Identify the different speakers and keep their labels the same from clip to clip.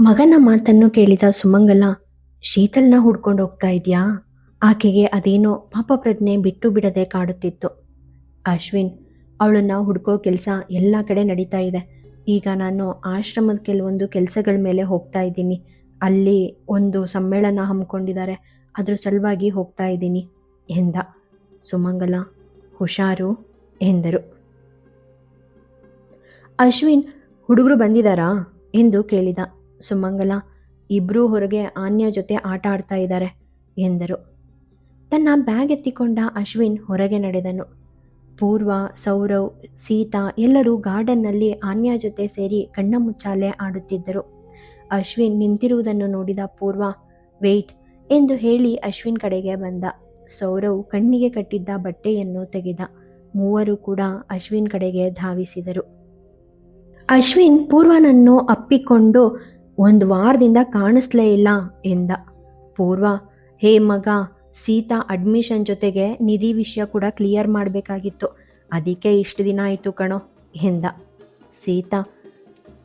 Speaker 1: ಮಗನ ಮಾತನ್ನು ಕೇಳಿದ ಸುಮಂಗಲ, ಶೀತಲ್ನ ಹುಡ್ಕೊಂಡು ಹೋಗ್ತಾ ಇದೆಯಾ? ಆಕೆಗೆ ಅದೇನೋ ಪಾಪ ಪ್ರಜ್ಞೆ ಬಿಟ್ಟು ಬಿಡದೆ ಕಾಡುತ್ತಿತ್ತು. ಅಶ್ವಿನ್, ಅವಳನ್ನ ಹುಡ್ಕೋ ಕೆಲಸ ಎಲ್ಲ ಕಡೆ ನಡೀತಾ ಇದೆ. ಈಗ ನಾನು ಆಶ್ರಮದ ಕೆಲವೊಂದು ಕೆಲಸಗಳ ಮೇಲೆ ಹೋಗ್ತಾ ಇದ್ದೀನಿ. ಅಲ್ಲಿ ಒಂದು ಸಮ್ಮೇಳನ ಹಮ್ಮಿಕೊಂಡಿದ್ದಾರೆ. ಅದ್ರ ಸಲುವಾಗಿ ಹೋಗ್ತಾ ಇದ್ದೀನಿ, ಎಂದ ಸುಮಂಗಲ. ಹುಷಾರು, ಎಂದರು. ಅಶ್ವಿನ್, ಹುಡುಗರು ಬಂದಿದ್ದಾರಾ ಎಂದು ಕೇಳಿದ ಸುಮಂಗಲ ಇಬ್ಬರೂ ಹೊರಗೆ ಆನ್ಯ ಜೊತೆ ಆಟ ಆಡ್ತಾ ಇದ್ದಾರೆ ಎಂದರು. ತನ್ನ ಬ್ಯಾಗ್ ಎತ್ತಿಕೊಂಡ ಅಶ್ವಿನ್ ಹೊರಗೆ ನಡೆದನು. ಪೂರ್ವ, ಸೌರವ್, ಸೀತಾ ಎಲ್ಲರೂ ಗಾರ್ಡನ್ನಲ್ಲಿ ಆನ್ಯ ಜೊತೆ ಸೇರಿ ಕಣ್ಣ ಮುಚ್ಚಾಲೆ ಆಡುತ್ತಿದ್ದರು. ಅಶ್ವಿನ್ ನಿಂತಿರುವುದನ್ನು ನೋಡಿದ ಪೂರ್ವ, ವೆಯ್ಟ್ ಎಂದು ಹೇಳಿ ಅಶ್ವಿನ್ ಕಡೆಗೆ ಬಂದ. ಸೌರವ್ ಕಣ್ಣಿಗೆ ಕಟ್ಟಿದ್ದ ಬಟ್ಟೆಯನ್ನು ತೆಗೆದ. ಮೂವರು ಕೂಡ ಅಶ್ವಿನ್ ಕಡೆಗೆ ಧಾವಿಸಿದರು. ಅಶ್ವಿನ್ ಪೂರ್ವನನ್ನು ಅಪ್ಪಿಕೊಂಡು ಒಂದು ವಾರದಿಂದ ಕಾಣಿಸ್ಲೇ ಇಲ್ಲ ಎಂದ. ಪೂರ್ವ, ಹೇ ಮಗ, ಸೀತಾ ಅಡ್ಮಿಷನ್ ಜೊತೆಗೆ ನಿಧಿ ವಿಷಯ ಕೂಡ ಕ್ಲಿಯರ್ ಮಾಡಬೇಕಾಗಿತ್ತು. ಅದಕ್ಕೆ ಇಷ್ಟು ದಿನ ಆಯಿತು ಕಣೋ ಎಂದ. ಸೀತಾ,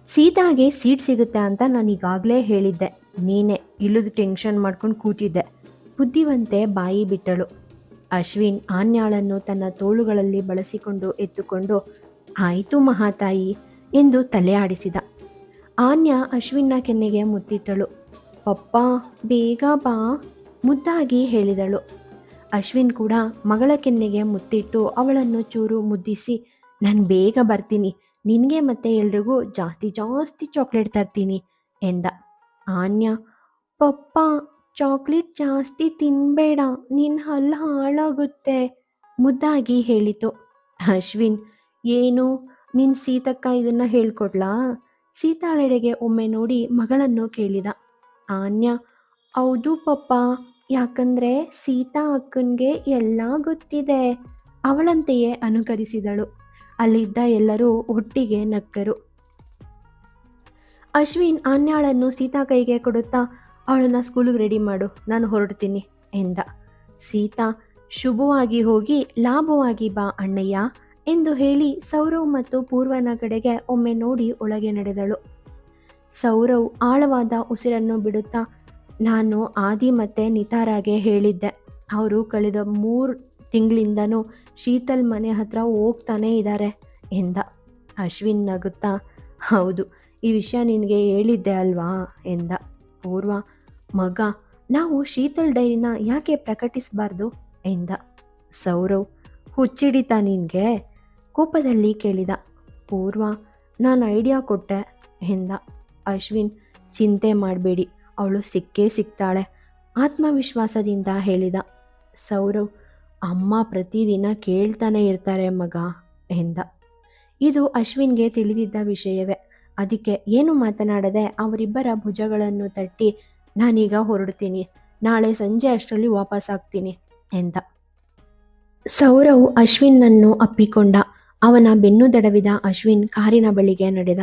Speaker 1: ಸೀತಾಗೆ ಸೀಟ್ ಸಿಗುತ್ತೆ ಅಂತ ನಾನು ಈಗಾಗಲೇ ಹೇಳಿದ್ದೆ. ನೀನೇ ಇಲ್ಲದ ಟೆನ್ಷನ್ ಮಾಡ್ಕೊಂಡು ಕೂತಿದ್ದೆ. ಬುದ್ಧಿವಂತೆ ಬಾಯಿ ಬಿಟ್ಟಳು. ಅಶ್ವಿನ್ ಆನ್ಯಾಳನ್ನು ತನ್ನ ತೋಳುಗಳಲ್ಲಿ ಬಳಸಿಕೊಂಡು ಎತ್ತುಕೊಂಡು, ಆಯಿತು ಮಹಾತಾಯಿ ಎಂದು ತಲೆ ಆಡಿಸಿದ ಆನ್ಯ ಅಶ್ವಿನ್ನ ಕೆನ್ನೆಗೆ ಮುತ್ತಿಟ್ಟಳು. ಪಪ್ಪ, ಬೇಗ ಬಾ, ಮುದ್ದಾಗಿ ಹೇಳಿದಳು. ಅಶ್ವಿನ್ ಕೂಡ ಮಗಳ ಕೆನ್ನೆಗೆ ಮುತ್ತಿಟ್ಟು ಅವಳನ್ನು ಚೂರು ಮುದ್ದಿಸಿ, ನಾನು ಬೇಗ ಬರ್ತೀನಿ. ನಿನಗೆ ಮತ್ತೆ ಎಲ್ರಿಗೂ ಜಾಸ್ತಿ ಜಾಸ್ತಿ ಚಾಕ್ಲೇಟ್ ತರ್ತೀನಿ, ಎಂದ. ಆನ್ಯ, ಪಪ್ಪ, ಚಾಕ್ಲೇಟ್ ಜಾಸ್ತಿ ತಿನ್ಬೇಡ. ನಿನ್ನ ಹಲ್ಲು ಹಾಳಾಗುತ್ತೆ, ಮುದ್ದಾಗಿ ಹೇಳಿತು. ಅಶ್ವಿನ್, ಏನು? ನಿನ್ನ ಸೀತಕ್ಕ ಇದನ್ನು ಹೇಳ್ಕೊಡ್ಲಾ? ಸೀತಾಳೆಡೆಗೆ ಒಮ್ಮೆ ನೋಡಿ ಮಗಳನ್ನು ಕೇಳಿದ. ಆನ್ಯ, ಹೌದು ಪಪ್ಪ, ಯಾಕಂದ್ರೆ ಸೀತಾ ಅಕ್ಕನಿಗೆ ಎಲ್ಲ ಗೊತ್ತಿದೆ, ಅವಳಂತೆಯೇ ಅನುಕರಿಸಿದಳು. ಅಲ್ಲಿದ್ದ ಎಲ್ಲರೂ ಒಟ್ಟಿಗೆ ನಕ್ಕರು. ಅಶ್ವಿನ್, ಆನ್ಯಾಳನ್ನು ಸೀತಾ ಕೈಗೆ ಕೊಡುತ್ತಾ ಅವಳನ್ನ ಸ್ಕೂಲಿಗೆ ರೆಡಿ ಮಾಡು, ನಾನು ಹೊರಡ್ತೀನಿ, ಎಂದ. ಸೀತಾ, ಶುಭವಾಗಿ ಹೋಗಿ, ಲಾಭವಾಗಿ ಬಾ, ಅಣ್ಣಯ್ಯ. ಎಂದು ಹೇಳಿ ಸೌರವ್ ಮತ್ತು ಪೂರ್ವನ ಕಡೆಗೆ ಒಮ್ಮೆ ನೋಡಿ ಒಳಗೆ ನಡೆದಳು. ಸೌರವ್ ಆಳವಾದ ಉಸಿರನ್ನು ಬಿಡುತ್ತಾ, ನಾನು ಆದಿ ಮತ್ತೆ ನಿತಾರಾಗೆ ಹೇಳಿದ್ದೆ. ಅವರು ಕಳೆದ ಮೂರು ತಿಂಗಳಿಂದನೂ ಶೀತಲ್ ಮನೆ ಹತ್ರ ಹೋಗ್ತಾನೇ ಇದ್ದಾರೆ ಎಂದ. ಅಶ್ವಿನ್ ನಗುತ್ತಾ, ಹೌದು, ಈ ವಿಷಯ ನಿನಗೆ ಹೇಳಿದ್ದೆ ಅಲ್ವಾ ಎಂದ. ಪೂರ್ವ, ಮಗ, ನಾವು ಶೀತಲ್ ಡೈರಿನ ಯಾಕೆ ಪ್ರಕಟಿಸಬಾರ್ದು? ಎಂದ. ಸೌರವ್, ಹುಚ್ಚಿಡಿತಾ ನಿನಗೆ? ಕೋಪದಲ್ಲಿ ಕೇಳಿದ. ಪೂರ್ವ, ನಾನು ಐಡಿಯಾ ಕೊಟ್ಟೆ ಎಂದ. ಅಶ್ವಿನ್, ಚಿಂತೆ ಮಾಡಬೇಡಿ, ಅವಳು ಸಿಕ್ಕೇ ಸಿಗ್ತಾಳೆ ಆತ್ಮವಿಶ್ವಾಸದಿಂದ ಹೇಳಿದ. ಸೌರವ್, ಅಮ್ಮ ಪ್ರತಿದಿನ ಕೇಳ್ತಾನೆ ಇರ್ತಾರೆ ಮಗ ಎಂದ. ಇದು ಅಶ್ವಿನ್ಗೆ ತಿಳಿದಿದ್ದ ವಿಷಯವೇ. ಅದಕ್ಕೆ ಏನು ಮಾತನಾಡದೆ ಅವರಿಬ್ಬರ ಭುಜಗಳನ್ನು ತಟ್ಟಿ, ನಾನೀಗ ಹೊರಡ್ತೀನಿ, ನಾಳೆ ಸಂಜೆ ಅಷ್ಟರಲ್ಲಿ ವಾಪಸ್ ಆಗ್ತೀನಿ ಎಂದ. ಸೌರವ್ ಅಶ್ವಿನ್ನನ್ನು ಅಪ್ಪಿಕೊಂಡ. ಅವನ ಬೆನ್ನು ದಡವಿದ ಅಶ್ವಿನ್ ಕಾರಿನ ಬಳಿಗೆ ನಡೆದ.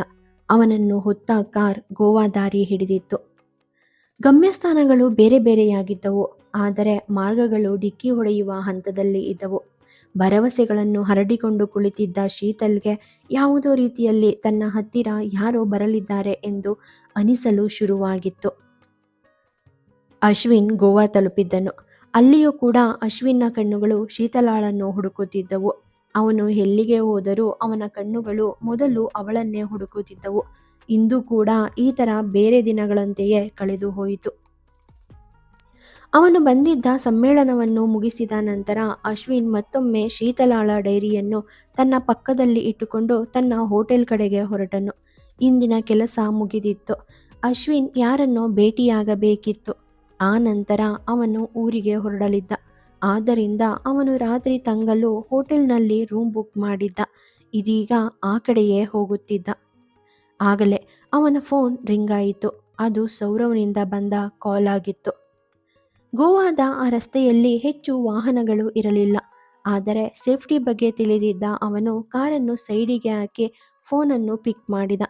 Speaker 1: ಅವನನ್ನು ಹೊತ್ತ ಕಾರ್ ಗೋವಾ ದಾರಿ ಹಿಡಿದಿತ್ತು. ಗಮ್ಯಸ್ಥಾನಗಳು ಬೇರೆ ಬೇರೆಯಾಗಿದ್ದವು, ಆದರೆ ಮಾರ್ಗಗಳು ಡಿಕ್ಕಿ ಹೊಡೆಯುವ ಹಂತದಲ್ಲಿ ಇದ್ದವು. ಭರವಸೆಗಳನ್ನು ಹರಡಿಕೊಂಡು ಕುಳಿತಿದ್ದ ಶೀತಲ್ಗೆ ಯಾವುದೋ ರೀತಿಯಲ್ಲಿ ತನ್ನ ಹತ್ತಿರ ಯಾರೋ ಬರಲಿದ್ದಾರೆ ಎಂದು ಅನಿಸಲು ಶುರುವಾಗಿತ್ತು. ಅಶ್ವಿನ್ ಗೋವಾ ತಲುಪಿದ್ದನು. ಅಲ್ಲಿಯೂ ಕೂಡ ಅಶ್ವಿನ್ನ ಕಣ್ಣುಗಳು ಶೀತಲಾಳನ್ನು ಹುಡುಕುತ್ತಿದ್ದವು. ಅವನು ಎಲ್ಲಿಗೆ ಹೋದರೂ ಅವನ ಕಣ್ಣುಗಳು ಮೊದಲು ಅವಳನ್ನೇ ಹುಡುಕುತ್ತಿದ್ದವು. ಇಂದು ಕೂಡ ಈ ಥರ ಬೇರೆ ದಿನಗಳಂತೆಯೇ ಕಳೆದು ಹೋಯಿತು. ಅವನು ಬಂದಿದ್ದ ಸಮ್ಮೇಳನವನ್ನು ಮುಗಿಸಿದ ನಂತರ ಅಶ್ವಿನ್ ಮತ್ತೊಮ್ಮೆ ಶೀತಲಾಳ ಡೈರಿಯನ್ನು ತನ್ನ ಪಕ್ಕದಲ್ಲಿ ಇಟ್ಟುಕೊಂಡು ತನ್ನ ಹೋಟೆಲ್ ಕಡೆಗೆ ಹೊರಟನು. ಇಂದಿನ ಕೆಲಸ ಮುಗಿದಿತ್ತು. ಅಶ್ವಿನ್ ಯಾರನ್ನೋ ಭೇಟಿಯಾಗಬೇಕಿತ್ತು. ಆ ನಂತರ ಅವನು ಊರಿಗೆ ಹೊರಡಲಿದ್ದ. ಆದ್ದರಿಂದ ಅವನು ರಾತ್ರಿ ತಂಗಲು ಹೋಟೆಲ್ನಲ್ಲಿ ರೂಮ್ ಬುಕ್ ಮಾಡಿದ್ದ. ಇದೀಗ ಆ ಕಡೆಯೇ ಹೋಗುತ್ತಿದ್ದ. ಆಗಲೇ ಅವನ ಫೋನ್ ರಿಂಗ್ ಆಯಿತು. ಅದು ಸೌರವ್ನಿಂದ ಬಂದ ಕಾಲ್ ಆಗಿತ್ತು. ಗೋವಾದ ಆ ರಸ್ತೆಯಲ್ಲಿ ಹೆಚ್ಚು ವಾಹನಗಳು ಇರಲಿಲ್ಲ. ಆದರೆ ಸೇಫ್ಟಿ ಬಗ್ಗೆ ತಿಳಿದಿದ್ದ ಅವನು ಕಾರನ್ನು ಸೈಡಿಗೆ ಹಾಕಿ ಫೋನನ್ನು ಪಿಕ್ ಮಾಡಿದ.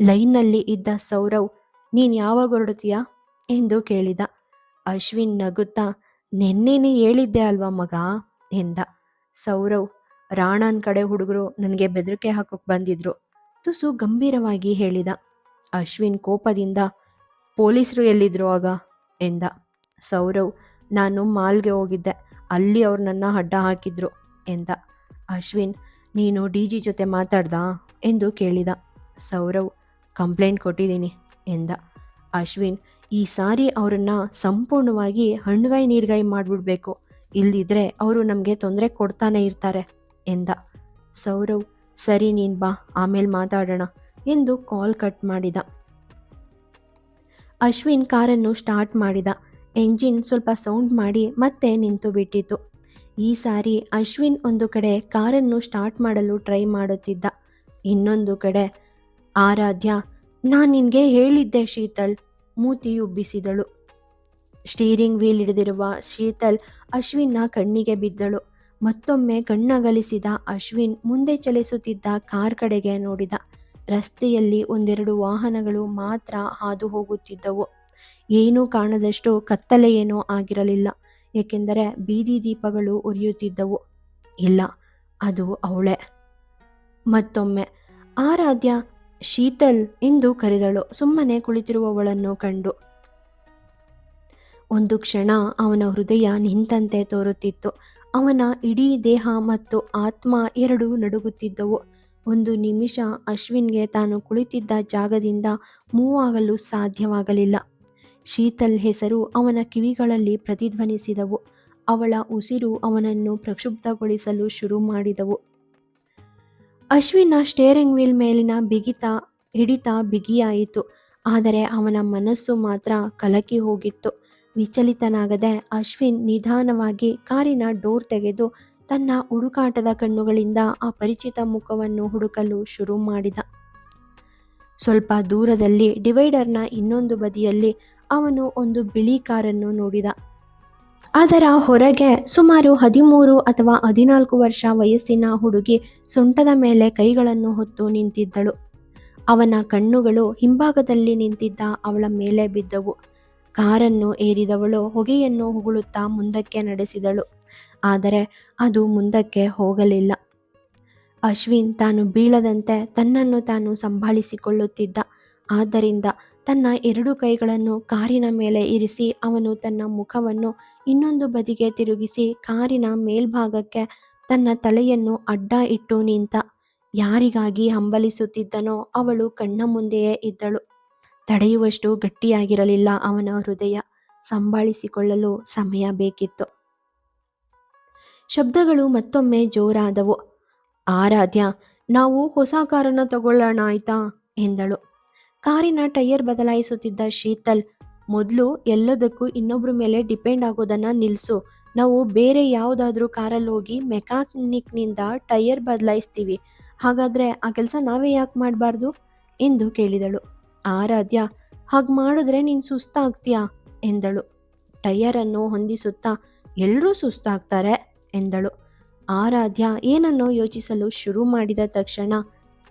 Speaker 1: ಲೈನ್ನಲ್ಲಿ ಇದ್ದ ಸೌರವ್, ನೀನು ಯಾವಾಗ ಹೊರಡುತ್ತೀಯಾ ಎಂದು ಕೇಳಿದ. ಅಶ್ವಿನ್ ನಗುತ್ತಾ ನೆನ್ನೆನೇ ಹೇಳಿದ್ದೆ ಅಲ್ವಾ ಮಗ ಎಂದ. ಸೌರವ್, ರಾಣನ್ ಕಡೆ ಹುಡುಗರು ನನಗೆ ಬೆದರಿಕೆ ಹಾಕೋಕ್ ಬಂದಿದ್ರು. ತುಸು ಗಂಭೀರವಾಗಿ ಹೇಳಿದ. ಅಶ್ವಿನ್ ಕೋಪದಿಂದ, ಪೊಲೀಸರು ಎಲ್ಲಿದ್ರು ಆಗ? ಎಂದ. ಸೌರವ್, ನಾನು ಮಾಲ್ಗೆ ಹೋಗಿದ್ದೆ. ಅಲ್ಲಿ ಅವ್ರು ನನ್ನ ಅಡ್ಡ ಹಾಕಿದ್ರು. ಎಂದ. ಅಶ್ವಿನ್, ನೀನು ಡಿ ಜಿ ಜೊತೆ ಮಾತಾಡ್ದಾ? ಎಂದು ಕೇಳಿದ. ಸೌರವ್, ಕಂಪ್ಲೇಂಟ್ ಕೊಟ್ಟಿದ್ದೀನಿ. ಎಂದ. ಅಶ್ವಿನ್ ಈ ಸಾರಿ ಅವರನ್ನು ಸಂಪೂರ್ಣವಾಗಿ ಹಣ್ಗಾಯಿ ನೀರ್ಗಾಯಿ ಮಾಡಿಬಿಡ್ಬೇಕು. ಇಲ್ದಿದ್ರೆ ಅವರು ನಮಗೆ ತೊಂದರೆ ಕೊಡ್ತಾನೆ ಇರ್ತಾರೆ ಎಂದ. ಸೌರವ್, ಸರಿ ನೀನು ಬಾ, ಆಮೇಲೆ ಮಾತಾಡೋಣ ಎಂದು ಕಾಲ್ ಕಟ್ ಮಾಡಿದ. ಅಶ್ವಿನ್ ಕಾರನ್ನು ಸ್ಟಾರ್ಟ್ ಮಾಡಿದ. ಎಂಜಿನ್ ಸ್ವಲ್ಪ ಸೌಂಡ್ ಮಾಡಿ ಮತ್ತೆ ನಿಂತು ಬಿಟ್ಟಿತು ಈ ಸಾರಿ ಅಶ್ವಿನ್ ಒಂದು ಕಡೆ ಕಾರನ್ನು ಸ್ಟಾರ್ಟ್ ಮಾಡಲು ಟ್ರೈ ಮಾಡುತ್ತಿದ್ದ. ಇನ್ನೊಂದು ಕಡೆ, ಆರಾಧ್ಯ, ನಾನು ನಿನಗೆ ಹೇಳಿದ್ದೆ ಶೀತಲ್. ಮೂತಿ ಉಬ್ಬಿಸಿದಳು ಸ್ಟೀರಿಂಗ್ ವೀಲ್ ಹಿಡಿದಿರುವ ಶೀತಲ್ ಅಶ್ವಿನ್ನ ಕಣ್ಣಿಗೆ ಬಿದ್ದಳು. ಮತ್ತೊಮ್ಮೆ ಕಣ್ಣಗಲಿಸಿದ ಅಶ್ವಿನ್ ಮುಂದೆ ಚಲಿಸುತ್ತಿದ್ದ ಕಾರ್ ಕಡೆಗೆ ನೋಡಿದ. ರಸ್ತೆಯಲ್ಲಿ ಒಂದೆರಡು ವಾಹನಗಳು ಮಾತ್ರ ಹಾದು ಹೋಗುತ್ತಿದ್ದವು. ಏನೂ ಕಾಣದಷ್ಟು ಕತ್ತಲೆಯೇನೂ ಆಗಿರಲಿಲ್ಲ. ಏಕೆಂದರೆ ಬೀದಿ ದೀಪಗಳು ಉರಿಯುತ್ತಿದ್ದವು. ಇಲ್ಲ, ಅದು ಅವಳೆ. ಮತ್ತೊಮ್ಮೆ, ಆರಾಧ್ಯ ಶೀತಲ್ ಎಂದು ಕರೆದಳು, ಸುಮ್ಮನೆ ಕುಳಿತಿರುವವಳನ್ನು ಕಂಡು. ಒಂದು ಕ್ಷಣ ಅವನ ಹೃದಯ ನಿಂತಂತೆ ತೋರುತ್ತಿತ್ತು. ಅವನ ಇಡೀ ದೇಹ ಮತ್ತು ಆತ್ಮ ಎರಡೂ ನಡುಗುತ್ತಿದ್ದವು. ಒಂದು ನಿಮಿಷ ಅಶ್ವಿನ್ಗೆ ತಾನು ಕುಳಿತಿದ್ದ ಜಾಗದಿಂದ ಮೂವ್ ಆಗಲು ಸಾಧ್ಯವಾಗಲಿಲ್ಲ. ಶೀತಲ್ ಹೆಸರು ಅವನ ಕಿವಿಗಳಲ್ಲಿ ಪ್ರತಿಧ್ವನಿಸಿದವು. ಅವಳ ಉಸಿರು ಅವನನ್ನು ಪ್ರಕ್ಷುಬ್ಧಗೊಳಿಸಲು ಶುರು ಮಾಡಿದವು. ಅಶ್ವಿನ ಸ್ಟೇರಿಂಗ್ ವೀಲ್ ಮೇಲಿನ ಬಿಗಿತ, ಹಿಡಿತ ಬಿಗಿಯಾಯಿತು. ಆದರೆ ಅವನ ಮನಸ್ಸು ಮಾತ್ರ ಕಲಕಿ ಹೋಗಿತ್ತು. ವಿಚಲಿತನಾಗದೆ ಅಶ್ವಿನ್ ನಿಧಾನವಾಗಿ ಕಾರಿನ ಡೋರ್ ತೆಗೆದು ತನ್ನ ಹುಡುಕಾಟದ ಕಣ್ಣುಗಳಿಂದ ಆ ಪರಿಚಿತ ಮುಖವನ್ನು ಹುಡುಕಲು ಶುರು ಮಾಡಿದ. ಸ್ವಲ್ಪ ದೂರದಲ್ಲಿ ಡಿವೈಡರ್ನ ಇನ್ನೊಂದು ಬದಿಯಲ್ಲಿ ಅವನು ಒಂದು ಬಿಳಿ ಕಾರನ್ನು ನೋಡಿದ. ಅದರ ಹೊರಗೆ ಸುಮಾರು ಹದಿಮೂರು ಅಥವಾ ಹದಿನಾಲ್ಕು ವರ್ಷ ವಯಸ್ಸಿನ ಹುಡುಗಿ ಸೊಂಟದ ಮೇಲೆ ಕೈಗಳನ್ನು ಹೊತ್ತು ನಿಂತಿದ್ದಳು. ಅವನ ಕಣ್ಣುಗಳು ಹಿಂಭಾಗದಲ್ಲಿ ನಿಂತಿದ್ದ ಅವಳ ಮೇಲೆ ಬಿದ್ದವು. ಕಾರನ್ನು ಏರಿದವಳು ಹೊಗೆಯನ್ನು ಹೊಗಳುತ್ತಾ ಮುಂದಕ್ಕೆ ನಡೆಸಿದಳು. ಆದರೆ ಅದು ಮುಂದಕ್ಕೆ ಹೋಗಲಿಲ್ಲ. ಅಶ್ವಿನ್ ತಾನು ಬೀಳದಂತೆ ತನ್ನನ್ನು ತಾನು ಸಂಭಾಳಿಸಿಕೊಳ್ಳುತ್ತಿದ್ದ. ಆದ್ದರಿಂದ ತನ್ನ ಎರಡು ಕೈಗಳನ್ನು ಕಾರಿನ ಮೇಲೆ ಇರಿಸಿ ಅವನು ತನ್ನ ಮುಖವನ್ನು ಇನ್ನೊಂದು ಬದಿಗೆ ತಿರುಗಿಸಿ ಕಾರಿನ ಮೇಲ್ಭಾಗಕ್ಕೆ ತನ್ನ ತಲೆಯನ್ನು ಅಡ್ಡ ಇಟ್ಟು ನಿಂತ, ಯಾರಿಗಾಗಿ ಹಂಬಲಿಸುತ್ತಿದ್ದನೋ ಅವಳು ಕಣ್ಣ ಮುಂದೆಯೇ ಇದ್ದಳು. ತಡೆಯುವಷ್ಟು ಗಟ್ಟಿಯಾಗಿರಲಿಲ್ಲ ಅವನ ಹೃದಯ. ಸಂಭಾಳಿಸಿಕೊಳ್ಳಲು ಸಮಯ ಬೇಕಿತ್ತು. ಶಬ್ದಗಳು ಮತ್ತೊಮ್ಮೆ ಜೋರಾದವು. ಆರಾಧ್ಯ, ನಾವು ಹೊಸ ಕಾರನ್ನು ತಗೊಳ್ಳೋಣ ಆಯ್ತಾ? ಎಂದಳು. ಕಾರಿನ ಟೈಯರ್ ಬದಲಾಯಿಸುತ್ತಿದ್ದ ಶೀತಲ್, ಮೊದಲು ಎಲ್ಲದಕ್ಕೂ ಇನ್ನೊಬ್ಬರ ಮೇಲೆ ಡಿಪೆಂಡ್ ಆಗೋದನ್ನು ನಿಲ್ಲಿಸು ನಾವು ಬೇರೆ ಯಾವುದಾದ್ರೂ ಕಾರಲ್ಲಿ ಹೋಗಿ ಮೆಕ್ಯಾನಿಕ್ನಿಂದ ಟೈಯರ್ ಬದಲಾಯಿಸ್ತೀವಿ. ಹಾಗಾದರೆ ಆ ಕೆಲಸ ನಾವೇ ಯಾಕೆ ಮಾಡಬಾರ್ದು? ಎಂದು ಕೇಳಿದಳು. ಆರಾಧ್ಯ, ಹಾಗೆ ಮಾಡಿದ್ರೆ ನೀನು ಸುಸ್ತಾಗ್ತೀಯಾ? ಎಂದಳು. ಟೈಯರನ್ನು ಹೊಂದಿಸುತ್ತಾ ಎಲ್ಲರೂ ಸುಸ್ತಾಗ್ತಾರೆ? ಎಂದಳು. ಆರಾಧ್ಯ, ಏನನ್ನೋ ಯೋಚಿಸಲು ಶುರು ಮಾಡಿದ ತಕ್ಷಣ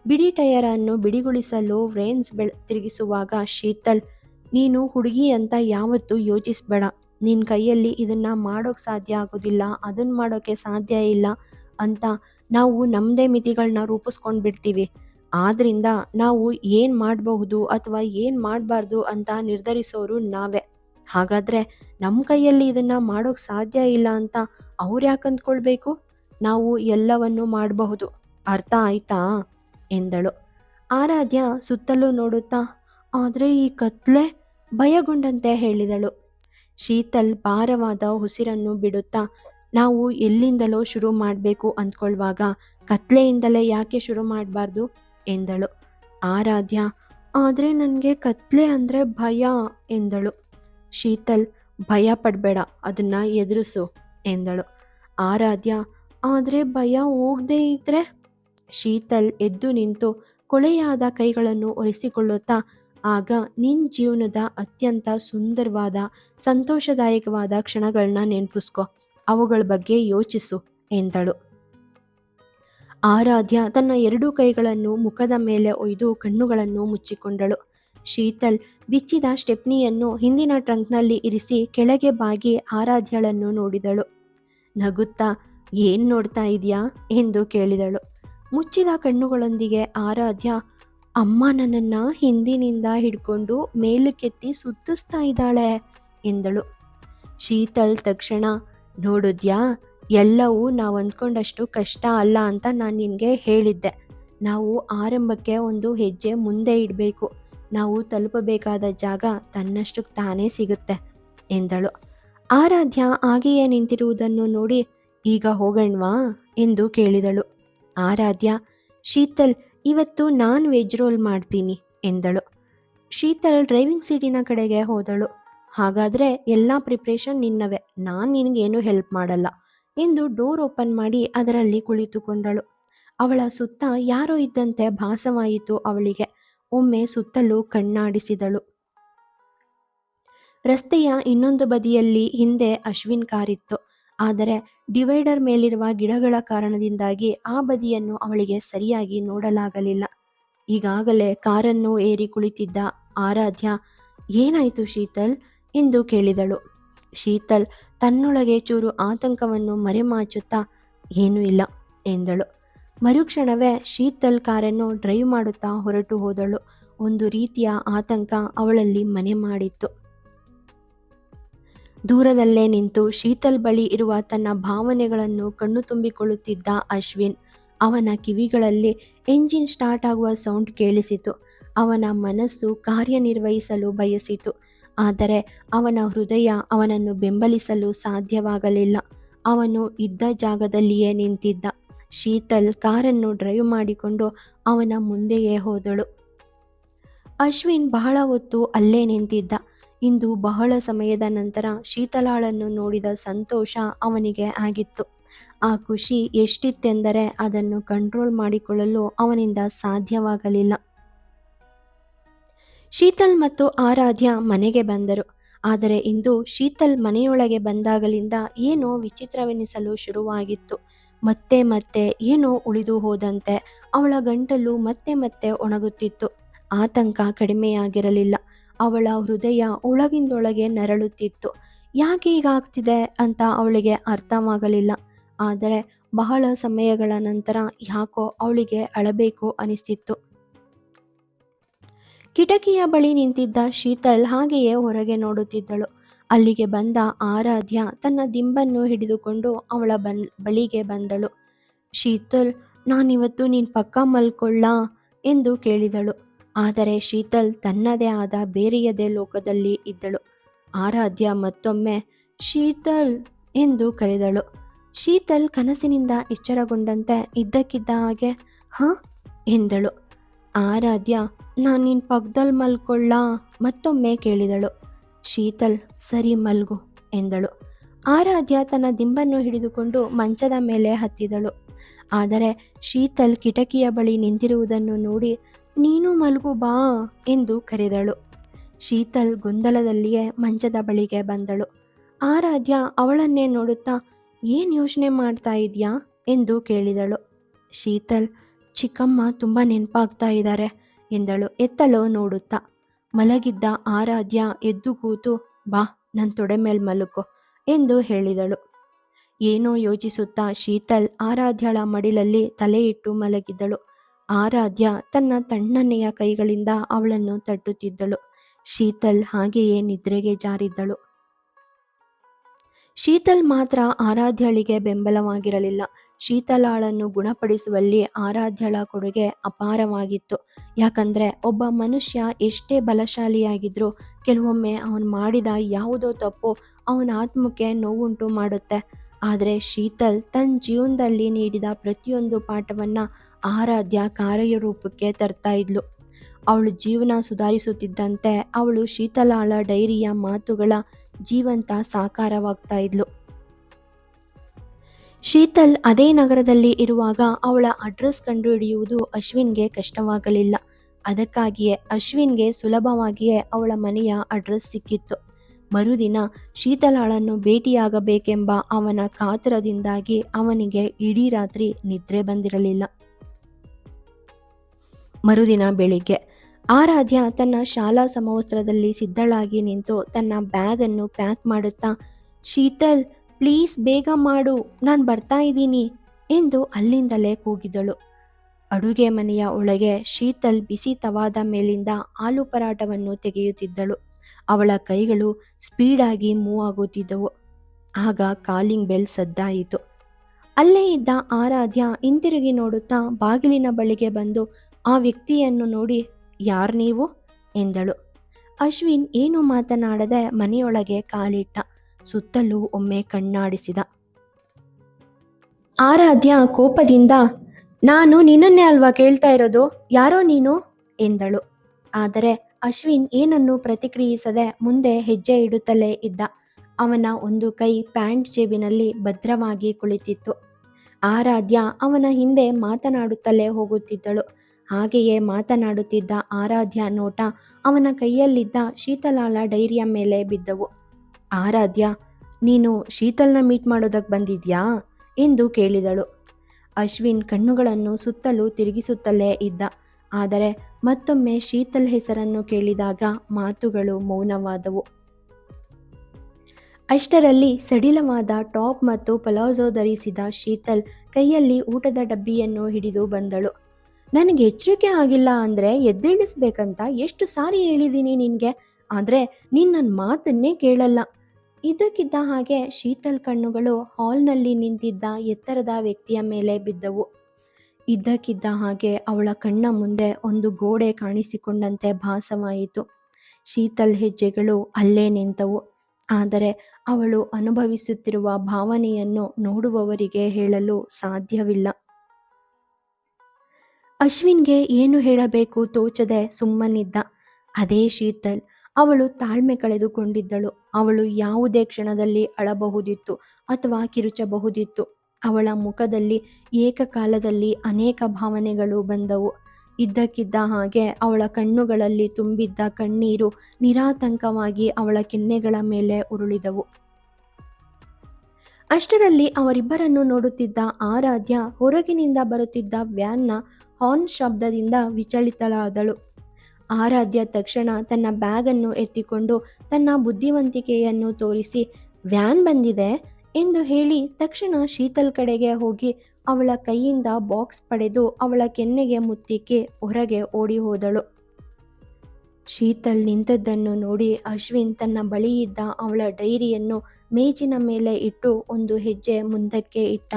Speaker 1: ಬಿಡಿ ಟಯರನ್ನು ಬಿಡಿಗೊಳಿಸಲು ರೇನ್ಸ್ ಬೆಳ, ತಿರುಗಿಸುವಾಗ, ಶೀತಲ್, ನೀನು ಹುಡುಗಿ ಅಂತ ಯಾವತ್ತೂ ಯೋಚಿಸ್ಬೇಡ. ನಿನ್ನ ಕೈಯಲ್ಲಿ ಇದನ್ನು ಮಾಡೋಕ್ಕೆ ಸಾಧ್ಯ ಆಗೋದಿಲ್ಲ ಅದನ್ನು ಮಾಡೋಕ್ಕೆ ಸಾಧ್ಯ ಇಲ್ಲ ಅಂತ ನಾವು ನಮ್ಮದೇ ಮಿತಿಗಳನ್ನ ರೂಪಿಸ್ಕೊಂಡು ಬಿಡ್ತೀವಿ ಆದ್ದರಿಂದ ನಾವು ಏನು ಮಾಡಬಹುದು ಅಥವಾ ಏನು ಮಾಡಬಾರ್ದು ಅಂತ ನಿರ್ಧರಿಸೋರು ನಾವೇ. ಹಾಗಾದರೆ ನಮ್ಮ ಕೈಯಲ್ಲಿ ಇದನ್ನು ಮಾಡೋಕ್ಕೆ ಸಾಧ್ಯ ಇಲ್ಲ ಅಂತ ಅವ್ರು ಯಾಕೆ ಅಂದ್ಕೊಳ್ಬೇಕು? ನಾವು ಎಲ್ಲವನ್ನು ಮಾಡಬಹುದು. ಅರ್ಥ ಆಯ್ತಾ? ಎಂದಳು. ಆರಾಧ್ಯ ಸುತ್ತಲೂ ನೋಡುತ್ತಾ, ಆದರೆ ಈ ಕತ್ಲೆ ಭಯಗೊಂಡಂತೆ, ಹೇಳಿದಳು. ಶೀತಲ್ ಭಾರವಾದ ಉಸಿರನ್ನು ಬಿಡುತ್ತಾ, ನಾವು ಎಲ್ಲಿಂದಲೋ ಶುರು ಮಾಡಬೇಕು ಅಂದ್ಕೊಳ್ವಾಗ ಕತ್ಲೆಯಿಂದಲೇ ಯಾಕೆ ಶುರು ಮಾಡಬಾರ್ದು? ಎಂದಳು. ಆರಾಧ್ಯ, ಆದರೆ ನನಗೆ ಕತ್ಲೆ ಅಂದರೆ ಭಯ, ಎಂದಳು. ಶೀತಲ್, ಭಯ ಪಡಬೇಡ, ಅದನ್ನು ಎದುರಿಸು, ಎಂದಳು. ಆರಾಧ್ಯ, ಆದರೆ ಭಯ ಹೋಗದೇ ಇದ್ದರೆ ಶೀತಲ್ ಎದ್ದು ನಿಂತು ಕೊಳೆಯಾದ ಕೈಗಳನ್ನು ಒರೆಸಿಕೊಳ್ಳುತ್ತಾ, ಆಗ ನಿನ್ನ ಜೀವನದ ಅತ್ಯಂತ ಸುಂದರವಾದ, ಸಂತೋಷದಾಯಕವಾದ ಕ್ಷಣಗಳನ್ನ ನೆನಪಿಸ್ಕೊ, ಅವುಗಳ ಬಗ್ಗೆ ಯೋಚಿಸು ಎಂದಳು. ಆರಾಧ್ಯ ತನ್ನ ಎರಡೂ ಕೈಗಳನ್ನು ಮುಖದ ಮೇಲೆ ಒಯ್ದು ಕಣ್ಣುಗಳನ್ನು ಮುಚ್ಚಿಕೊಂಡಳು. ಶೀತಲ್ ಬಿಚ್ಚಿದ ಸ್ಟೆಪ್ನಿಯನ್ನು ಹಿಂದಿನ ಟ್ರಂಕ್ನಲ್ಲಿ ಇರಿಸಿ ಕೆಳಗೆ ಬಾಗಿ ಆರಾಧ್ಯಳನ್ನು ನೋಡಿದಳು. ನಗುತ್ತಾ, ಏನು ನೋಡ್ತಾ ಇದೆಯಾ? ಎಂದು ಕೇಳಿದಳು. ಮುಚ್ಚಿದ ಕಣ್ಣುಗಳೊಂದಿಗೆ ಆರಾಧ್ಯ, ಅಮ್ಮ ನನ್ನನ್ನು ಹಿಂದಿನಿಂದ ಹಿಡ್ಕೊಂಡು ಮೇಲಕ್ಕೆತ್ತಿ ಸುತ್ತಿಸ್ತಾ ಇದ್ದಾಳೆ ಎಂದಳು. ಶೀತಲ್ ತಕ್ಷಣ, ನೋಡಿದ್ಯಾ, ಎಲ್ಲವೂ ನಾವು ಅಂದ್ಕೊಂಡಷ್ಟು ಕಷ್ಟ ಅಲ್ಲ ಅಂತ ನಾನು ನಿನಗೆ ಹೇಳಿದ್ದೆ. ನಾವು ಆರಂಭಕ್ಕೆ ಒಂದು ಹೆಜ್ಜೆ ಮುಂದೆ ಇಡಬೇಕು. ನಾವು ತಲುಪಬೇಕಾದ ಜಾಗ ತನ್ನಷ್ಟಕ್ಕೆ ತಾನೇ ಸಿಗುತ್ತೆ ಎಂದಳು. ಆರಾಧ್ಯ ಹಾಗೆಯೇ ನಿಂತಿರುವುದನ್ನು ನೋಡಿ, ಈಗ ಹೋಗಣ್ವಾ? ಎಂದು ಕೇಳಿದಳು. ಆರಾಧ್ಯ, ಶೀತಲ್, ಇವತ್ತು ನಾನ್ ವೆಜ್ ರೋಲ್ ಮಾಡ್ತೀನಿ ಎಂದಳು. ಶೀತಲ್ ಡ್ರೈವಿಂಗ್ ಸೀಟಿನ ಕಡೆಗೆ ಹೋದಳು. ಹಾಗಾದರೆ ಎಲ್ಲ ಪ್ರಿಪ್ರೇಷನ್ ನಿನ್ನವೇ, ನಾನು ನಿನಗೇನು ಹೆಲ್ಪ್ ಮಾಡಲ್ಲ ಎಂದು ಡೋರ್ ಓಪನ್ ಮಾಡಿ ಅದರಲ್ಲಿ ಕುಳಿತುಕೊಂಡಳು. ಅವಳ ಸುತ್ತ ಯಾರೋ ಇದ್ದಂತೆ ಭಾಸವಾಯಿತು ಅವಳಿಗೆ. ಒಮ್ಮೆ ಸುತ್ತಲೂ ಕಣ್ಣಾಡಿಸಿದಳು. ರಸ್ತೆಯ ಇನ್ನೊಂದು ಬದಿಯಲ್ಲಿ ಹಿಂದೆ ಅಶ್ವಿನ್ ಕಾರಿತ್ತು. ಆದರೆ ಡಿವೈಡರ್ ಮೇಲಿರುವ ಗಿಡಗಳ ಕಾರಣದಿಂದಾಗಿ ಆ ಬದಿಯನ್ನು ಅವಳಿಗೆ ಸರಿಯಾಗಿ ನೋಡಲಾಗಲಿಲ್ಲ. ಈಗಾಗಲೇ ಕಾರನ್ನು ಏರಿ ಕುಳಿತಿದ್ದ ಆರಾಧ್ಯ, ಏನಾಯಿತು ಶೀತಲ್? ಎಂದು ಕೇಳಿದಳು. ಶೀತಲ್, ತನ್ನೊಳಗೆ ಚೂರು ಆತಂಕವನ್ನು ಮರೆಮಾಚುತ್ತಾ ಏನೂ ಇಲ್ಲ, ಎಂದಳು. ಮರುಕ್ಷಣವೇ ಶೀತಲ್ ಕಾರನ್ನು ಡ್ರೈವ್ ಮಾಡುತ್ತಾ ಹೊರಟು ಹೋದಳು. ಒಂದು ರೀತಿಯ ಆತಂಕ ಅವಳಲ್ಲಿ ಮನೆ ಮಾಡಿತ್ತು. ದೂರದಲ್ಲೇ ನಿಂತು ಶೀತಲ್ ಬಳಿ ಇರುವ ತನ್ನ ಭಾವನೆಗಳನ್ನು ಕಣ್ಣು ತುಂಬಿಕೊಳ್ಳುತ್ತಿದ್ದ ಅಶ್ವಿನ್. ಅವನ ಕಿವಿಗಳಲ್ಲಿ ಎಂಜಿನ್ ಸ್ಟಾರ್ಟ್ ಆಗುವ ಸೌಂಡ್ ಕೇಳಿಸಿತು. ಅವನ ಮನಸ್ಸು ಕಾರ್ಯನಿರ್ವಹಿಸಲು ಬಯಸಿತು. ಆದರೆ ಅವನ ಹೃದಯ ಅವನನ್ನು ಬೆಂಬಲಿಸಲು ಸಾಧ್ಯವಾಗಲಿಲ್ಲ. ಅವನು ಇದ್ದ ಜಾಗದಲ್ಲಿಯೇ ನಿಂತಿದ್ದ. ಶೀತಲ್ ಕಾರನ್ನು ಡ್ರೈವ್ ಮಾಡಿಕೊಂಡು ಅವನ ಮುಂದೆಯೇ ಹೋದಳು. ಅಶ್ವಿನ್ ಬಹಳ ಹೊತ್ತು ಅಲ್ಲೇ ನಿಂತಿದ್ದ. ಇಂದು ಬಹಳ ಸಮಯದ ನಂತರ ಶೀತಲಾಳನ್ನು ನೋಡಿದ ಸಂತೋಷ ಅವನಿಗೆ ಆಗಿತ್ತು. ಆ ಖುಷಿ ಎಷ್ಟಿತ್ತೆಂದರೆ ಅದನ್ನು ಕಂಟ್ರೋಲ್ ಮಾಡಿಕೊಳ್ಳಲು ಅವನಿಂದ ಸಾಧ್ಯವಾಗಲಿಲ್ಲ. ಶೀತಲ್ ಮತ್ತು ಆರಾಧ್ಯ ಮನೆಗೆ ಬಂದರು. ಆದರೆ ಇಂದು ಶೀತಲ್ ಮನೆಯೊಳಗೆ ಬಂದಾಗಲಿಂದ ಏನೋ ವಿಚಿತ್ರವೆನಿಸಲು ಶುರುವಾಗಿತ್ತು. ಮತ್ತೆ ಮತ್ತೆ ಏನೋ ಉಳಿದು ಹೋದಂತೆ ಅವಳ ಗಂಟಲು ಮತ್ತೆ ಮತ್ತೆ ಒಣಗುತ್ತಿತ್ತು. ಆತಂಕ ಕಡಿಮೆಯಾಗಿರಲಿಲ್ಲ. ಅವಳ ಹೃದಯ ಒಳಗಿಂದೊಳಗೆ ನರಳುತ್ತಿತ್ತು. ಯಾಕೆ ಹೀಗಾಗ್ತಿದೆ? ಅಂತ ಅವಳಿಗೆ ಅರ್ಥವಾಗಲಿಲ್ಲ. ಆದರೆ ಬಹಳ ಸಮಯಗಳ ನಂತರ ಯಾಕೋ ಅವಳಿಗೆ ಅಳಬೇಕು ಅನಿಸ್ತಿತ್ತು. ಕಿಟಕಿಯ ಬಳಿ ನಿಂತಿದ್ದ ಶೀತಲ್ ಹಾಗೆಯೇ ಹೊರಗೆ ನೋಡುತ್ತಿದ್ದಳು. ಅಲ್ಲಿಗೆ ಬಂದ ಆರಾಧ್ಯ ತನ್ನ ದಿಂಬನ್ನು ಹಿಡಿದುಕೊಂಡು ಅವಳ ಬನ್, ಬಳಿಗೆ ಬಂದಳು. ಶೀತಲ್, ನಾನಿವತ್ತು ನೀನು ಪಕ್ಕ ಮಲ್ಕೊಳ್ಳ ಎಂದು ಕೇಳಿದಳು. ಆದರೆ ಶೀತಲ್ ತನ್ನದೇ ಆದ ಬೇರೆಯದೇ ಲೋಕದಲ್ಲಿ ಇದ್ದಳು. ಆರಾಧ್ಯ ಮತ್ತೊಮ್ಮೆ ಶೀತಲ್ ಎಂದು ಕರೆದಳು. ಶೀತಲ್ ಕನಸಿನಿಂದ ಎಚ್ಚರಗೊಂಡಂತೆ ಇದ್ದಕ್ಕಿದ್ದ ಹಾಗೆ, ಹ? ಎಂದಳು. ಆರಾಧ್ಯ, ನಾನು ನಿನ್ನ ಪಕ್ಕದಲ್ಲಿ ಮಲ್ಕೊಳ್ಳ ಮತ್ತೊಮ್ಮೆ ಕೇಳಿದಳು. ಶೀತಲ್, ಸರಿ ಮಲ್ಗು, ಎಂದಳು. ಆರಾಧ್ಯ ತನ್ನ ದಿಂಬನ್ನು ಹಿಡಿದುಕೊಂಡು ಮಂಚದ ಮೇಲೆ ಹತ್ತಿದಳು. ಆದರೆ ಶೀತಲ್ ಕಿಟಕಿಯ ಬಳಿ ನಿಂತಿರುವುದನ್ನು ನೋಡಿ ನೀನು ಮಲಗು ಬಾ ಎಂದು ಕರೆದಳು. ಶೀತಲ್ ಗೊಂದಲದಲ್ಲಿಯೇ ಮಂಚದ ಬಳಿಗೆ ಬಂದಳು. ಆರಾಧ್ಯ ಅವಳನ್ನೇ ನೋಡುತ್ತಾ, ಏನು ಯೋಚನೆ ಮಾಡ್ತಾ ಇದೆಯಾ? ಎಂದು ಕೇಳಿದಳು. ಶೀತಲ್, ಚಿಕ್ಕಮ್ಮ ತುಂಬ ನೆನಪಾಗ್ತಾ ಇದ್ದಾರೆ ಎಂದಳು. ಎತ್ತಲು ನೋಡುತ್ತಾ, ಮಲಗಿದ್ದ ಆರಾಧ್ಯ ಎದ್ದು ಕೂತು, ಬಾ ನನ್ನ ತೊಡೆ ಮೇಲೆ ಮಲಗು, ಎಂದು ಹೇಳಿದಳು. ಏನೋ ಯೋಚಿಸುತ್ತಾ ಶೀತಲ್ ಆರಾಧ್ಯಳ ಮಡಿಲಲ್ಲಿ ತಲೆ ಇಟ್ಟು ಮಲಗಿದ್ದಳು. ಆರಾಧ್ಯ ತನ್ನ ತಣ್ಣನೆಯ ಕೈಗಳಿಂದ ಅವಳನ್ನು ತಟ್ಟುತ್ತಿದ್ದಳು. ಶೀತಲ್ ಹಾಗೆಯೇ ನಿದ್ರೆಗೆ ಜಾರಿದ್ದಳು. ಶೀತಲ್ ಮಾತ್ರ ಆರಾಧ್ಯಳಿಗೆ ಬೆಂಬಲವಾಗಿರಲಿಲ್ಲ. ಶೀತಲಾಳನ್ನು ಗುಣಪಡಿಸುವಲ್ಲಿ ಆರಾಧ್ಯಳ ಕೊಡುಗೆ ಅಪಾರವಾಗಿತ್ತು. ಯಾಕಂದ್ರೆ ಒಬ್ಬ ಮನುಷ್ಯ ಎಷ್ಟೇ ಬಲಶಾಲಿಯಾಗಿದ್ರೂ ಕೆಲವೊಮ್ಮೆ ಅವನು ಮಾಡಿದ ಯಾವುದೋ ತಪ್ಪು ಅವನ ಆತ್ಮಕ್ಕೆ ನೋವುಂಟು ಮಾಡುತ್ತೆ. ಆದರೆ ಶೀತಲ್ ತನ್ನ ಜೀವನದಲ್ಲಿ ನೀಡಿದ ಪ್ರತಿಯೊಂದು ಪಾಠವನ್ನು ಆರಾಧ್ಯ ಕಾರ್ಯರೂಪಕ್ಕೆ ತರ್ತಾ ಇದ್ಲು. ಅವಳು ಜೀವನ ಸುಧಾರಿಸುತ್ತಿದ್ದಂತೆ ಅವಳು ಶೀತಲಾಳ ಡೈರಿಯ ಮಾತುಗಳ ಜೀವಂತ ಸಾಕಾರವಾಗ್ತಾ ಇದ್ಲು. ಶೀತಲ್ ಅದೇ ನಗರದಲ್ಲಿ ಇರುವಾಗ ಅವಳ ಅಡ್ರೆಸ್ ಕಂಡುಹಿಡಿಯುವುದು ಅಶ್ವಿನ್ಗೆ ಕಷ್ಟವಾಗಲಿಲ್ಲ. ಅದಕ್ಕಾಗಿಯೇ ಅಶ್ವಿನ್ಗೆ ಸುಲಭವಾಗಿಯೇ ಅವಳ ಮನೆಯ ಅಡ್ರೆಸ್ ಸಿಕ್ಕಿತ್ತು. ಮರುದಿನ ಶೀತಲಾಳನ್ನು ಭೇಟಿಯಾಗಬೇಕೆಂಬ ಅವನ ಕಾತರದಿಂದಾಗಿ ಅವನಿಗೆ ಇಡೀ ರಾತ್ರಿ ನಿದ್ರೆ ಬಂದಿರಲಿಲ್ಲ. ಮರುದಿನ ಬೆಳಿಗ್ಗೆ ಆರಾಧ್ಯ ತನ್ನ ಶಾಲಾ ಸಮವಸ್ತ್ರದಲ್ಲಿ ಸಿದ್ಧಳಾಗಿ ನಿಂತು ತನ್ನ ಬ್ಯಾಗನ್ನು ಪ್ಯಾಕ್ ಮಾಡುತ್ತಾ, ಶೀತಲ್, ಪ್ಲೀಸ್ ಬೇಗ ಮಾಡು, ನಾನು ಬರ್ತಾ ಇದ್ದೀನಿ, ಎಂದು ಅಲ್ಲಿಂದಲೇ ಕೂಗಿದಳು. ಅಡುಗೆ ಮನೆಯ ಒಳಗೆ ಶೀತಲ್ ಬಿಸಿ ತವಾದ ಮೇಲಿಂದ ಆಲೂ ಪರಾಟವನ್ನು ತೆಗೆಯುತ್ತಿದ್ದಳು. ಅವಳ ಕೈಗಳು ಸ್ಪೀಡಾಗಿ ಮೂವ್ ಆಗುತ್ತಿದ್ದವು. ಆಗ ಕಾಲಿಂಗ್ ಬೆಲ್ ಸದ್ದಾಯಿತು. ಅಲ್ಲೇ ಇದ್ದ ಆರಾಧ್ಯ ಹಿಂತಿರುಗಿ ನೋಡುತ್ತಾ ಬಾಗಿಲಿನ ಬಳಿಗೆ ಬಂದು ಆ ವ್ಯಕ್ತಿಯನ್ನು ನೋಡಿ, ಯಾರು ನೀವು? ಎಂದಳು. ಅಶ್ವಿನ್ ಏನು ಮಾತನಾಡದೆ ಮನೆಯೊಳಗೆ ಕಾಲಿಟ್ಟ, ಸುತ್ತಲೂ ಒಮ್ಮೆ ಕಣ್ಣಾಡಿಸಿದ. ಆರಾಧ್ಯ, ಕೋಪದಿಂದ ನಾನು ನಿನ್ನನ್ನೇ ಅಲ್ವಾ ಕೇಳ್ತಾ ಇರೋದು? ಯಾರೋ ನೀನು? ಎಂದಳು. ಆದರೆ ಅಶ್ವಿನ್ ಏನನ್ನು ಪ್ರತಿಕ್ರಿಯಿಸದೆ ಮುಂದೆ ಹೆಜ್ಜೆ ಇಡುತ್ತಲೇ ಇದ್ದ. ಅವನ ಒಂದು ಕೈ ಪ್ಯಾಂಟ್ ಜೇಬಿನಲ್ಲಿ ಭದ್ರವಾಗಿ ಕುಳಿತಿತ್ತು. ಆರಾಧ್ಯ ಅವನ ಹಿಂದೆ ಮಾತನಾಡುತ್ತಲೇ ಹೋಗುತ್ತಿದ್ದಳು. ಹಾಗೆಯೇ ಮಾತನಾಡುತ್ತಿದ್ದ ಆರಾಧ್ಯ ನೋಟ ಅವನ ಕೈಯಲ್ಲಿದ್ದ ಶೀತಲಾಳ ಡೈರಿಯ ಮೇಲೆ ಬಿದ್ದವು. ಆರಾಧ್ಯ, ನೀನು ಶೀತಲ್ನ ಮೀಟ್ ಮಾಡೋದಕ್ಕೆ ಬಂದಿದ್ಯಾ? ಎಂದು ಕೇಳಿದಳು. ಅಶ್ವಿನ್ ಕಣ್ಣುಗಳನ್ನು ಸುತ್ತಲೂ ತಿರುಗಿಸುತ್ತಲೇ ಇದ್ದ. ಆದರೆ ಮತ್ತೊಮ್ಮೆ ಶೀತಲ್ ಹೆಸರನ್ನು ಕೇಳಿದಾಗ ಮಾತುಗಳು ಮೌನವಾದವು. ಅಷ್ಟರಲ್ಲಿ ಸಡಿಲವಾದ ಟಾಪ್ ಮತ್ತು ಪಲಾಜೋ ಧರಿಸಿದ ಶೀತಲ್ ಕೈಯಲ್ಲಿ ಊಟದ ಡಬ್ಬಿಯನ್ನು ಹಿಡಿದು ಬಂದಳು. ನನಗೆ ಎಚ್ಚರಿಕೆ ಆಗಿಲ್ಲ ಅಂದರೆ ಎದ್ದೇಳಿಸ್ಬೇಕಂತ ಎಷ್ಟು ಸಾರಿ ಹೇಳಿದ್ದೀನಿ ನಿನಗೆ? ಆದರೆ ನೀನು ನನ್ನ ಮಾತನ್ನೇ ಕೇಳಲ್ಲ. ಇದಕ್ಕಿದ್ದ ಹಾಗೆ ಶೀತಲ್ ಕಣ್ಣುಗಳು ಹಾಲ್ನಲ್ಲಿ ನಿಂತಿದ್ದ ಎತ್ತರದ ವ್ಯಕ್ತಿಯ ಮೇಲೆ ಬಿದ್ದವು. ಇದ್ದಕ್ಕಿದ್ದ ಹಾಗೆ ಅವಳ ಕಣ್ಣ ಮುಂದೆ ಒಂದು ಗೋಡೆ ಕಾಣಿಸಿಕೊಂಡಂತೆ ಭಾಸವಾಯಿತು. ಶೀತಲ್ ಹೆಜ್ಜೆಗಳು ಅಲ್ಲೇ ನಿಂತವು. ಆದರೆ ಅವಳು ಅನುಭವಿಸುತ್ತಿರುವ ಭಾವನೆಯನ್ನು ನೋಡುವವರಿಗೆ ಹೇಳಲು ಸಾಧ್ಯವಿಲ್ಲ. ಅಶ್ವಿನ್ಗೆ ಏನು ಹೇಳಬೇಕು ತೋಚದೆ ಸುಮ್ಮನಿದ್ದ. ಅದೇ ಶೀತಲ್, ಅವಳು ತಾಳ್ಮೆ ಕಳೆದುಕೊಂಡಿದ್ದಳು. ಅವಳು ಯಾವುದೇ ಕ್ಷಣದಲ್ಲಿ ಅಳಬಹುದಿತ್ತು ಅಥವಾ ಕಿರುಚಬಹುದಿತ್ತು. ಅವಳ ಮುಖದಲ್ಲಿ ಏಕಕಾಲದಲ್ಲಿ ಅನೇಕ ಭಾವನೆಗಳು ಬಂದವು. ಇದ್ದಕ್ಕಿದ್ದ ಹಾಗೆ ಅವಳ ಕಣ್ಣುಗಳಲ್ಲಿ ತುಂಬಿದ್ದ ಕಣ್ಣೀರು ನಿರಾತಂಕವಾಗಿ ಅವಳ ಕೆನ್ನೆಗಳ ಮೇಲೆ ಉರುಳಿದವು. ಅಷ್ಟರಲ್ಲಿ ಅವರಿಬ್ಬರನ್ನು ನೋಡುತ್ತಿದ್ದ ಆರಾಧ್ಯ ಹೊರಗಿನಿಂದ ಬರುತ್ತಿದ್ದ ವ್ಯಾನ್ನ ಹಾರ್ನ್ ಶಬ್ದದಿಂದ ವಿಚಲಿತಳಾದಳು. ಆರಾಧ್ಯ ತಕ್ಷಣ ತನ್ನ ಬ್ಯಾಗನ್ನು ಎತ್ತಿಕೊಂಡು ತನ್ನ ಬುದ್ಧಿವಂತಿಕೆಯನ್ನು ತೋರಿಸಿ, ವ್ಯಾನ್ ಬಂದಿದೆ? ಎಂದು ಹೇಳಿ ತಕ್ಷಣ ಶೀತಲ್ ಕಡೆಗೆ ಹೋಗಿ ಅವಳ ಕೈಯಿಂದ ಬಾಕ್ಸ್ ಪಡೆದು ಅವಳ ಕೆನ್ನೆಗೆ ಮುತ್ತಿಕ್ಕಿ ಹೊರಗೆ ಓಡಿ ಹೋದಳು. ಶೀತಲ್ ನಿಂತದ್ದನ್ನು ನೋಡಿ ಅಶ್ವಿನ್ ತನ್ನ ಬಳಿ ಇದ್ದ ಅವಳ ಡೈರಿಯನ್ನು ಮೇಜಿನ ಮೇಲೆ ಇಟ್ಟು ಒಂದು ಹೆಜ್ಜೆ ಮುಂದಕ್ಕೆ ಇಟ್ಟ.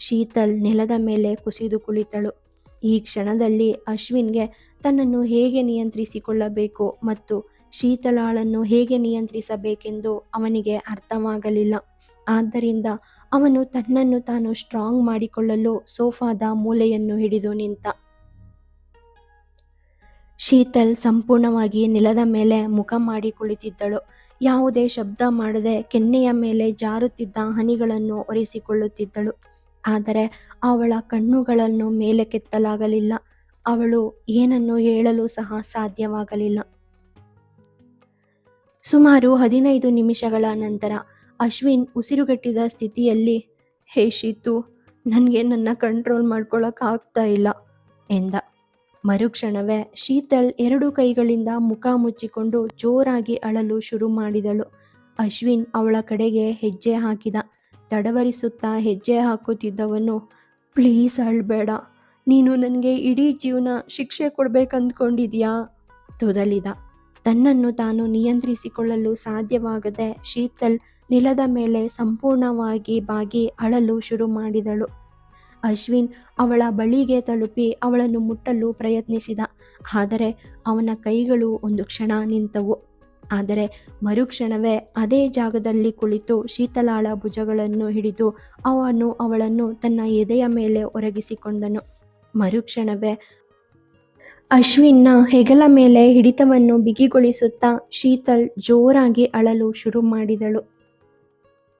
Speaker 1: ಶೀತಲ್ ನೆಲದ ಮೇಲೆ ಕುಸಿದು ಕುಳಿತಳು. ಈ ಕ್ಷಣದಲ್ಲಿ ಅಶ್ವಿನ್ಗೆ ತನ್ನನ್ನು ಹೇಗೆ ನಿಯಂತ್ರಿಸಿಕೊಳ್ಳಬೇಕು ಮತ್ತು ಶೀತಲಾಳನ್ನು ಹೇಗೆ ನಿಯಂತ್ರಿಸಬೇಕೆಂದು ಅವನಿಗೆ ಅರ್ಥವಾಗಲಿಲ್ಲ. ಆದ್ದರಿಂದ ಅವನು ತನ್ನನ್ನು ತಾನು ಸ್ಟ್ರಾಂಗ್ ಮಾಡಿಕೊಳ್ಳಲು ಸೋಫಾದ ಮೂಲೆಯನ್ನು ಹಿಡಿದು ನಿಂತ. ಶೀತಲ್ ಸಂಪೂರ್ಣವಾಗಿ ನೆಲದ ಮೇಲೆ ಮುಖ ಮಾಡಿ ಕುಳಿತಿದ್ದಳು. ಯಾವುದೇ ಶಬ್ದ ಮಾಡದೆ ಕೆನ್ನೆಯ ಮೇಲೆ ಜಾರುತ್ತಿದ್ದ ಹನಿಗಳನ್ನು ಒರೆಸಿಕೊಳ್ಳುತ್ತಿದ್ದಳು. ಆದರೆ ಅವಳ ಕಣ್ಣುಗಳನ್ನು ಮೇಲೆ ಕೆತ್ತಲಾಗಲಿಲ್ಲ ಅವಳು ಏನನ್ನು ಹೇಳಲು ಸಹ ಸಾಧ್ಯವಾಗಲಿಲ್ಲ. ಸುಮಾರು ಹದಿನೈದು ನಿಮಿಷಗಳ ನಂತರ ಅಶ್ವಿನ್ ಉಸಿರುಗಟ್ಟಿದ ಸ್ಥಿತಿಯಲ್ಲಿ, ಹೇ ಶೀತು, ನನಗೆ ನನ್ನ ಕಂಟ್ರೋಲ್ ಮಾಡ್ಕೊಳ್ಳೋಕೆ ಆಗ್ತಾ ಇಲ್ಲ ಎಂದ. ಮರುಕ್ಷಣವೇ ಶೀತಲ್ ಎರಡು ಕೈಗಳಿಂದ ಮುಖ ಮುಚ್ಚಿಕೊಂಡು ಜೋರಾಗಿ ಅಳಲು ಶುರು ಮಾಡಿದಳು. ಅಶ್ವಿನ್ ಅವಳ ಕಡೆಗೆ ಹೆಜ್ಜೆ ಹಾಕಿದ. ತಡವರಿಸುತ್ತಾ ಹೆಜ್ಜೆ ಹಾಕುತ್ತಿದ್ದವನು, ಪ್ಲೀಸ್ ಅಳ್ಬೇಡ, ನೀನು ನನಗೆ ಇಡೀ ಜೀವನ ಶಿಕ್ಷೆ ಕೊಡ್ಬೇಕಂದ್ಕೊಂಡಿದ್ಯಾ? ತೊದಲಿದ. ತನ್ನನ್ನು ತಾನು ನಿಯಂತ್ರಿಸಿಕೊಳ್ಳಲು ಸಾಧ್ಯವಾಗದೆ ಶೀತಲ್ ನೆಲದ ಮೇಲೆ ಸಂಪೂರ್ಣವಾಗಿ ಬಾಗಿ ಅಳಲು ಶುರು ಮಾಡಿದಳು. ಅಶ್ವಿನ್ ಅವಳ ಬಳಿಗೆ ತಲುಪಿ ಅವಳನ್ನು ಮುಟ್ಟಲು ಪ್ರಯತ್ನಿಸಿದ. ಆದರೆ ಅವನ ಕೈಗಳು ಒಂದು ಕ್ಷಣ ನಿಂತವು. ಆದರೆ ಮರುಕ್ಷಣವೇ ಅದೇ ಜಾಗದಲ್ಲಿ ಕುಳಿತು ಶೀತಲಾಳ ಭುಜಗಳನ್ನು ಹಿಡಿದು ಅವನು ಅವಳನ್ನು ತನ್ನ ಎದೆಯ ಮೇಲೆ ಒರಗಿಸಿಕೊಂಡನು. ಮರುಕ್ಷಣವೇ ಅಶ್ವಿನ್ನ ಹೆಗಲ ಮೇಲೆ ಹಿಡಿತವನ್ನು ಬಿಗಿಗೊಳಿಸುತ್ತಾ ಶೀತಲ್ ಜೋರಾಗಿ ಅಳಲು ಶುರು ಮಾಡಿದಳು.